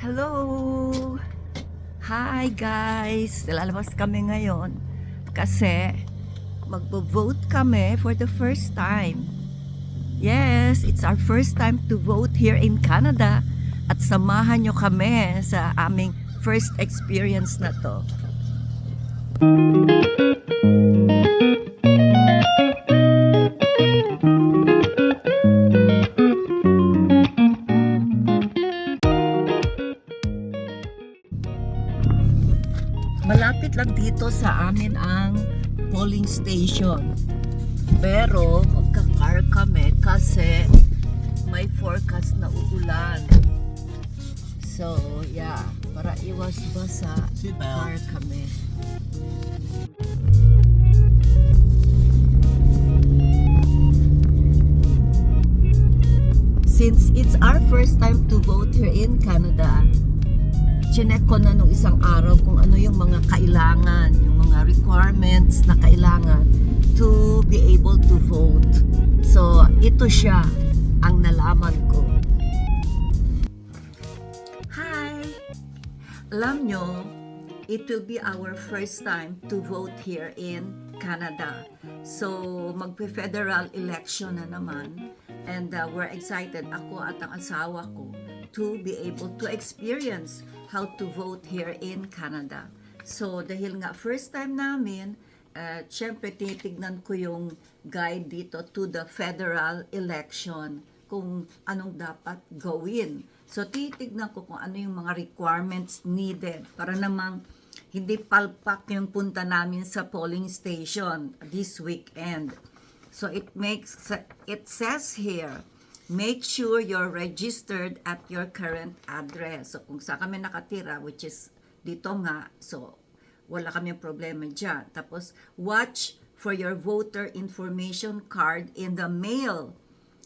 Hello! Hi guys! Lalabas kami ngayon kasi magbo-vote kami for the first time. Yes, it's our first time to vote here in Canada at samahan nyo kami sa aming first experience na to. Malapit sa amin ang polling station. Pero magka-car kami kasi may forecast na uulan. So, yeah, para iwas basa, car kami. Since it's our first time to vote here in Canada, chinek ko na nung isang araw kung ano yung mga kailangan, yung mga requirements na kailangan to be able to vote. So, ito siya ang nalaman ko. Hi! Alam nyo, it will be our first time to vote here in Canada. So, magpe-federal election na naman. And uh, we're excited, ako at ang asawa ko, to be able to experience how to vote here in Canada. So, dahil nga first time namin, uh, syempre tinitignan ko yung guide dito to the federal election kung anong dapat gawin. So, titignan ko kung ano yung mga requirements needed para namang hindi palpak yung punta namin sa polling station this weekend. So, it makes, it says here, make sure you're registered at your current address. So, kung saan kami nakatira, which is dito nga, so, wala kami problema dyan. Tapos, watch for your voter information card in the mail.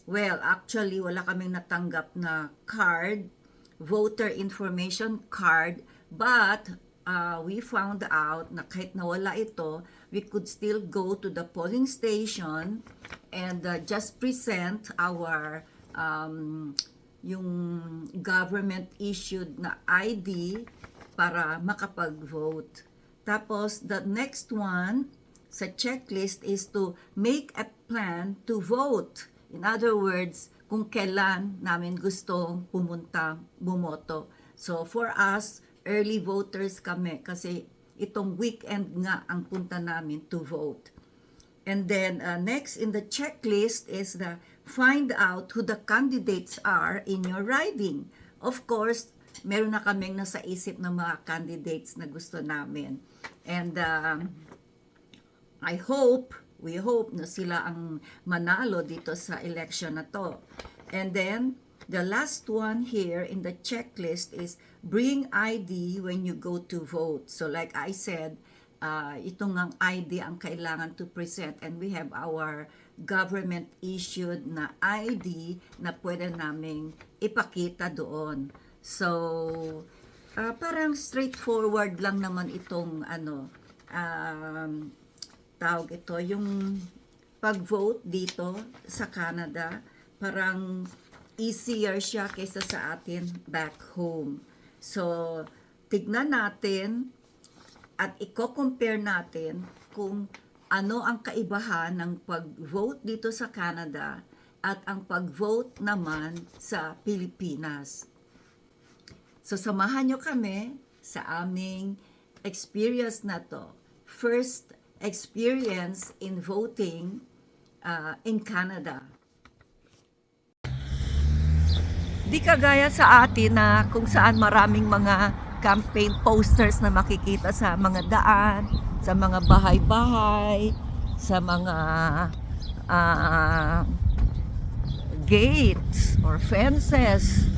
Well, actually, wala kaming natanggap na card, voter information card, but uh, we found out na kahit nawala ito, we could still go to the polling station and uh, just present our um, yung government issued na ID para makapag-vote. Tapos, the next one sa checklist is to make a plan to vote. In other words, kung kailan namin gustong pumunta, bumoto. So, for us, early voters kami kasi itong weekend nga ang punta namin to vote. And then uh, next in the checklist is the find out who the candidates are in your riding. Of course, meron na kaming nasa isip ng mga candidates na gusto namin. And um, I hope, we hope na sila ang manalo dito sa election na to. And then, the last one here in the checklist is bring ID when you go to vote. So like I said, uh, itong ang ID ang kailangan to present and we have our government issued na ID na pwede naming ipakita doon. So, uh, parang straightforward lang naman itong ano, um, tawag ito, yung pag-vote dito sa Canada, parang easier siya kaysa sa atin back home. So, tignan natin at i-compare natin kung ano ang kaibahan ng pag-vote dito sa Canada at ang pag-vote naman sa Pilipinas. So, samahan nyo kami sa aming experience na to. First experience in voting uh, in Canada. Di kagaya sa atin na kung saan maraming mga campaign posters na makikita sa mga daan, sa mga bahay-bahay, sa mga ah, gates or fences,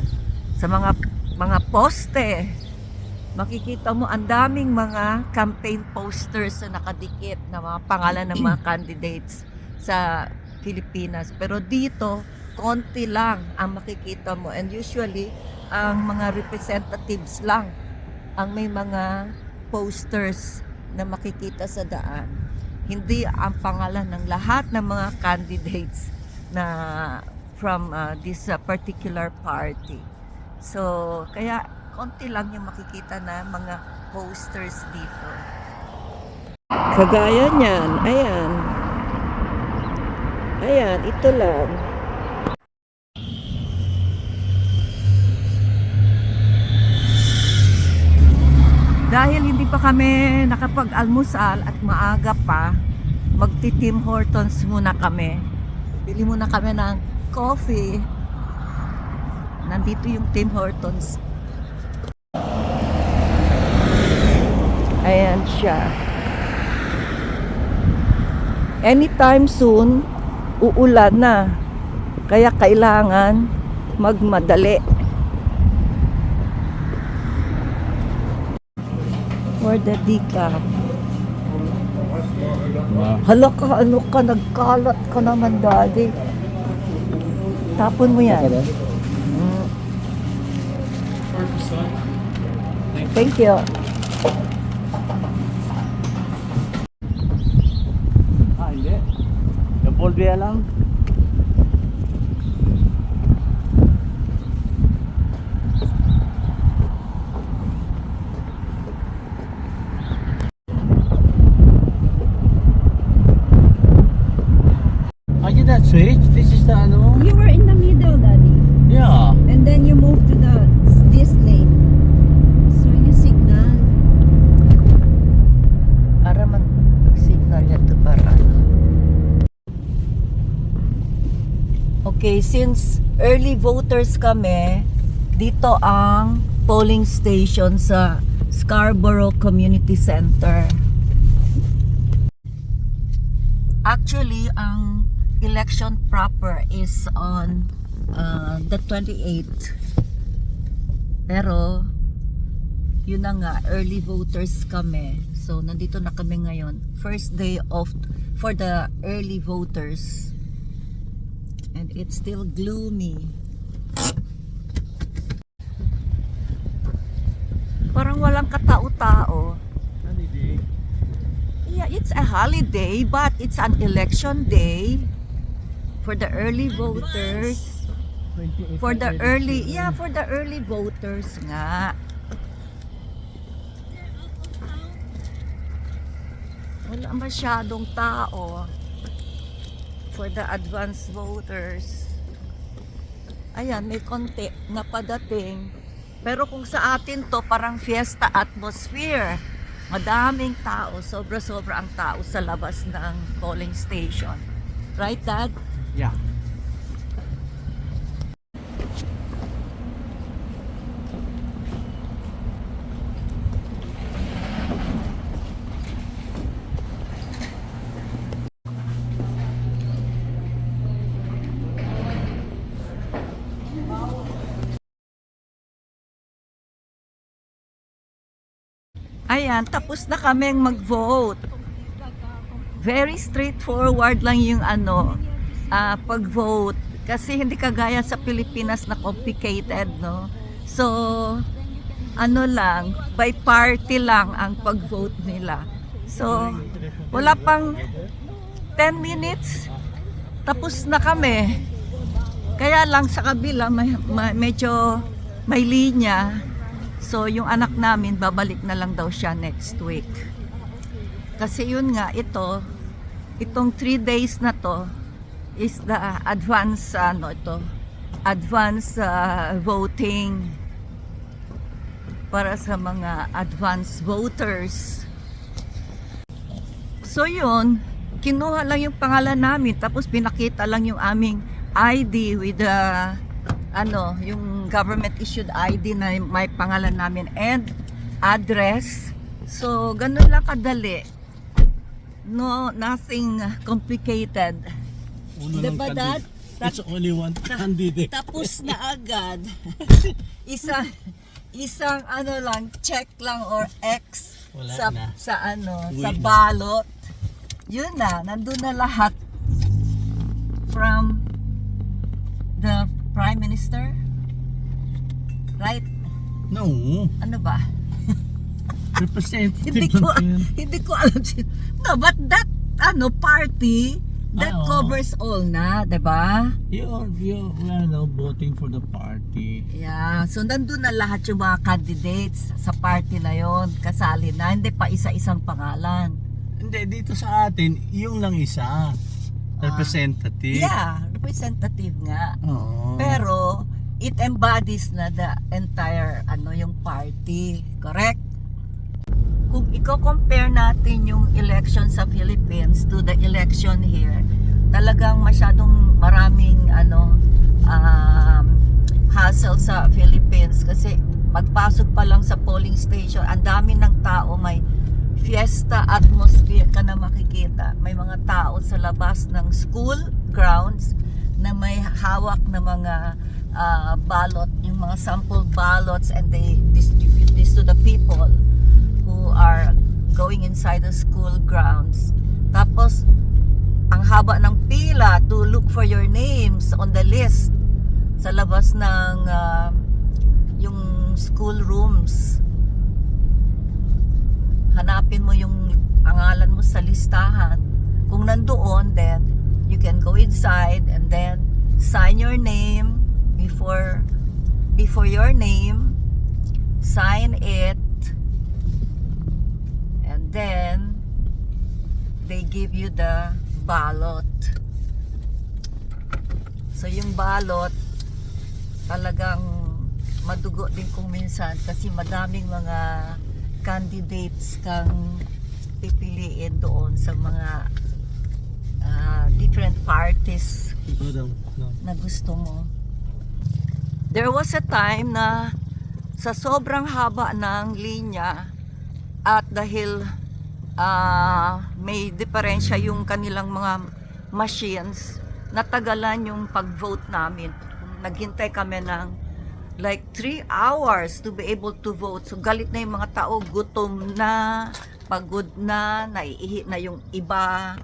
sa mga mga poste. Makikita mo ang daming mga campaign posters na nakadikit na mga pangalan ng mga candidates sa Pilipinas. Pero dito, konti lang ang makikita mo. And usually, ang mga representatives lang ang may mga posters na makikita sa daan. Hindi ang pangalan ng lahat ng mga candidates na from uh, this uh, particular party. So, kaya konti lang yung makikita na mga posters dito. Kagaya niyan, ayan. Ayan, ito lang. Hindi pa kami nakapag-almusal at maaga pa, magti-Tim Hortons muna kami. Bili muna kami ng coffee. Nandito yung Tim Hortons. Ayan siya. Anytime soon, uulan na. Kaya kailangan magmadali. For the decaf. Hala ka, ano ka, nagkalat ka naman, daddy. Tapon mo yan. Mm. Thank you. Ah, hindi. Yung Volvia lang. Are you that switch? This is the ano? You were in the middle, Daddy. Yeah. And then you moved to the this lane. So you signal. Para man signal niya to para. Okay, since early voters kami, dito ang polling station sa Scarborough Community Center. Actually, ang election proper is on uh, the 28th. Pero, yun na nga, early voters kami. So, nandito na kami ngayon. First day of, for the early voters. And it's still gloomy. Parang walang katao-tao. Yeah, it's a holiday, but it's an election day for the early voters. For the early, yeah, for the early voters nga. Wala masyadong tao for the advanced voters. Ayan, may konti na padating. Pero kung sa atin to, parang fiesta atmosphere. Madaming tao, sobra-sobra ang tao sa labas ng polling station. Right, Dad? Yeah. Ayan, tapos na kaming mag-vote. Very straightforward lang yung ano, ah, pag-vote. Kasi hindi kagaya sa Pilipinas na complicated, no? So, ano lang, by party lang ang pag-vote nila. So, wala pang 10 minutes, tapos na kami. Kaya lang sa kabila, may, may- medyo may linya. So, yung anak namin, babalik na lang daw siya next week. Kasi yun nga, ito, itong 3 days na to, is the advance, ano ito, advance uh, voting para sa mga advance voters. So yun, kinuha lang yung pangalan namin tapos pinakita lang yung aming ID with the ano, yung government issued ID na may pangalan namin and address. So ganun lang kadali. No, nothing complicated. Uno Diba, Dad? It's only one candidate. Tapos na agad. isang isang ano lang, check lang or X Wala sa na. sa ano, Uwi sa na. balot. Yun na, nandun na lahat from the Prime Minister. Right? No. Ano ba? Representative hindi ko hindi ko alam No, but that ano party that Ah, oo. covers all na, 'di ba? You're, you're, we are now voting for the party. Yeah, so nandun na lahat yung mga candidates sa party na yon kasali na, hindi pa isa-isang pangalan. Hindi, dito sa atin, yung lang isa. Representative. Yeah, representative nga. Oo. Pero it embodies na the entire ano yung party, correct? Kung i-compare natin yung election sa Philippines to the election here, talagang masyadong maraming ano um, hassle sa Philippines kasi magpasok pa lang sa polling station, ang dami ng tao may fiesta atmosphere ka na makikita. May mga tao sa labas ng school grounds na may hawak na mga ah, ballot, yung mga sample ballots and they distribute this to the people who are going inside the school grounds. Tapos, ang haba ng pila to look for your names on the list sa labas ng ah, yung school rooms. Hanapin mo yung pangalan mo sa listahan. Kung nandoon, then you can go inside and then sign your name before before your name. Sign it. And then they give you the ballot. So yung ballot talagang madugo din kung minsan kasi madaming mga candidates kang pipiliin doon sa mga ah, different parties na gusto mo. There was a time na sa sobrang haba ng linya at dahil ah, may diferensya yung kanilang mga machines, natagalan yung pag-vote namin. Naghintay kami ng like 3 hours to be able to vote. So galit na yung mga tao, gutom na, pagod na, naiihi na yung iba.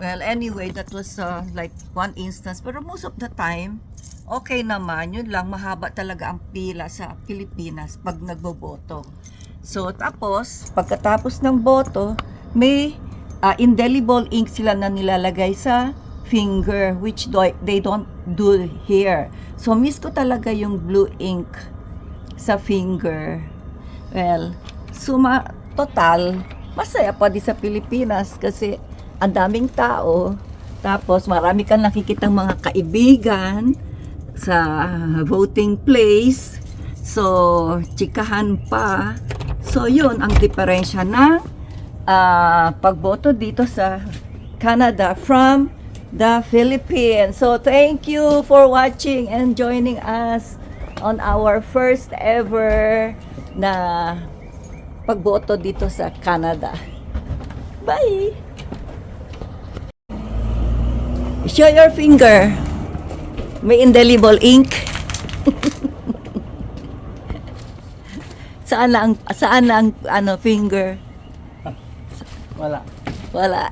Well, anyway, that was uh, like one instance. Pero most of the time, okay naman. Yun lang, mahaba talaga ang pila sa Pilipinas pag nagboboto. So, tapos, pagkatapos ng boto, may uh, indelible ink sila na nilalagay sa finger, which do- they don't do here. So, miss ko talaga yung blue ink sa finger. Well, suma total, masaya pa di sa Pilipinas kasi ang daming tao. Tapos marami kang nakikitang mga kaibigan sa voting place. So, chikahan pa. So, yun ang diferensya ng ah, pagboto dito sa Canada from the Philippines. So, thank you for watching and joining us on our first ever na pagboto dito sa Canada. Bye! Show your finger. May indelible ink. saan lang saan lang ano finger? Wala. Wala.